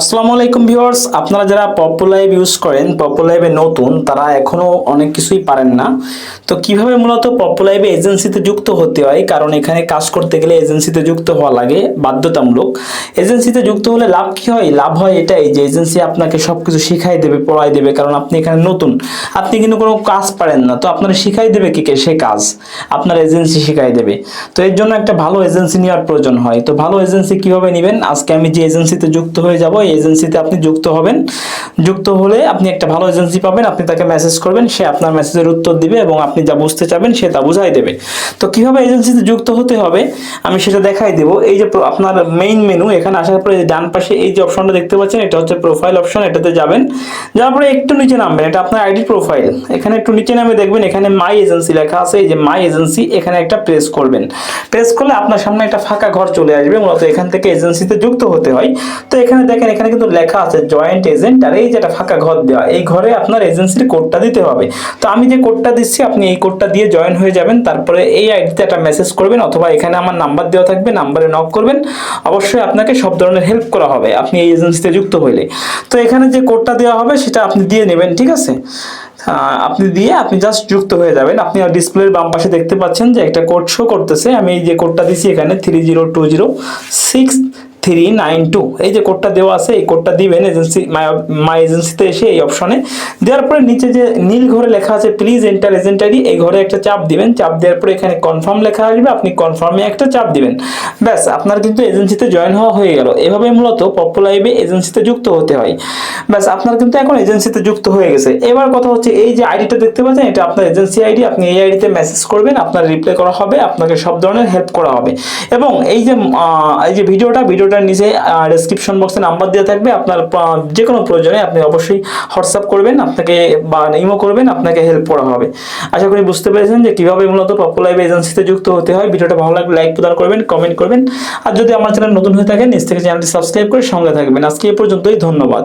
আসসালামু আলাইকুম ভিউয়ার্স, আপনারা যারা পপুলাইভ ইউজ করেন পপুলাইভে নতুন, তারা এখনও অনেক কিছুই পারেন না। তো কীভাবে মূলত পপুলাইভে এজেন্সিতে যুক্ত হতে হয়? কারণ এখানে কাজ করতে গেলে এজেন্সিতে যুক্ত হওয়া লাগে, বাধ্যতামূলক। এজেন্সিতে যুক্ত হলে লাভ কি হয়? লাভ হয় এটাই যে এজেন্সি আপনাকে সব কিছু শিখাই দেবে, পড়াই দেবে, কারণ আপনি এখানে নতুন। আপনি কিন্তু কোনো কাজ পারেন না, তো আপনারা শিখাই দেবে কি কে সে কাজ? আপনার এজেন্সি শিখাই দেবে। তো এর জন্য একটা ভালো এজেন্সি নেওয়ার প্রয়োজন হয়। তো ভালো এজেন্সি কীভাবে নেবেন? আজকে আমি যে এজেন্সিতে যুক্ত হয়ে যাব এই এজেন্সিতে আপনি যুক্ত হবেন। যুক্ত হলে আপনি একটা ভালো এজেন্সি পাবেন, আপনি তাকে মেসেজ করবেন, সে আপনার মেসেজের উত্তর দিবে এবং আপনি যা বুঝতে চাবেন সে তা বুঝাই দেবে। তো কীভাবে এজেন্সিতে যুক্ত হতে হবে? আমি সেটা দেখাই দেব। এই যে আপনার মেইন মেনু এখানে আসার পরে ডান পাশে এই যে অপশনটা দেখতে পাচ্ছেন, এটা হচ্ছে প্রোফাইল অপশন এটাতে যাবেন। যাওয়ার পরে একটু নিচে নামবেন, এটা আপনার আইডি প্রোফাইল এখানে একটু নিচে নামে দেখবেন, এখানে মাই এজেন্সি লেখা আছে, এই যে মাই এজেন্সি এখানে একটা প্রেস করবেন। প্রেস করলে আপনার সামনে একটা ফাঁকা ঘর চলে আসবে, মূলত এখান থেকে এজেন্সিতে যুক্ত হতে হয়। তো এখানে দেখেন এখানে কিন্তু লেখা আছে জয়েন্ট এজেন্ট আর এই যেটা ফাঁকা ঘর দেওয়া, এই ঘরে আপনার এজেন্সির কোডটা দিতে হবে। তো আমি যে কোডটা দিচ্ছি, আপনি এই কোডটা দিয়ে জয়েন হয়ে যাবেন, তারপরে এই আইডিতে একটা মেসেজ করবেন, অথবা এখানে আমার নাম্বার দেওয়া থাকবে নাম্বারে নক করবেন। অবশ্যই আপনাকে সব ধরনের হেল্প করা হবে, আপনি এই এজেন্সিতে যুক্ত হইলে। তো এখানে যে কোডটা দেওয়া হবে, সেটা আপনি দিয়ে নেবেন, ঠিক আছে? আপনি দিয়ে আপনি জাস্ট যুক্ত হয়ে যাবেন। আপনি ডিসপ্লের বাম পাশে দেখতে পাচ্ছেন যে একটা কোড শো করতেছে। আমি এই যে কোডটা দিছি এখানে three zero two zero six three nine two এই যে কোডটা দেওয়া আছে, এই কোডটা দিবেন এজেন্সি মাই এজেন্সিতে এসে এই অপশনে দেওয়ার পরে নিচে যে নীল ঘরে লেখা আছে প্লিজ এন্টার এজেন্ট আইডি এই ঘরে একটা চাপ দিবেন। চাপ দেওয়ার পরে এখানে কনফার্ম লেখা আসবে, আপনি কনফার্মে একটা চাপ দিবেন। ব্যাস, আপনার কিন্তু এজেন্সিতে জয়েন হওয়া হয়ে গেল। এভাবে মূলত পপুলাইভে এজেন্সিতে যুক্ত হতে হয়। ব্যাস, আপনার কিন্তু এখন এজেন্সিতে যুক্ত হয়ে গেছে। এবার কথা হচ্ছে, এই যে আইডিটা দেখতে পাচ্ছেন, এটা আপনার এজেন্সি আইডি আপনি এই আইডিতে মেসেজ করবেন, আপনার রিপ্লাই করা হবে, আপনাকে সব ধরনের হেল্প করা হবে। এবং এই যে এই যে ভিডিওটা ভিডিওটা ভিডিওটার নিচে ডেসক্রিপশন বক্সে নাম্বার দেওয়া থাকবে। আপনার যে কোনো প্রয়োজনে আপনি অবশ্যই হোয়াটসঅ্যাপ করবেন, আপনাকে বা ইমো করবেন, আপনাকে হেল্প করা হবে। আশা করি বুঝতে পেরেছেন যে কীভাবে মূলত পপুলাইভ এজেন্সিতে যুক্ত হতে হয়। ভিডিওটা ভালো লাগলে লাইক প্রদান করবেন কমেন্ট করবেন। আর যদি আমার চ্যানেল নতুন হয়ে থাকেন, নিজ থেকে চ্যানেলটি সাবস্ক্রাইব করে সঙ্গে থাকবেন। আজকে এ পর্যন্তই, ধন্যবাদ।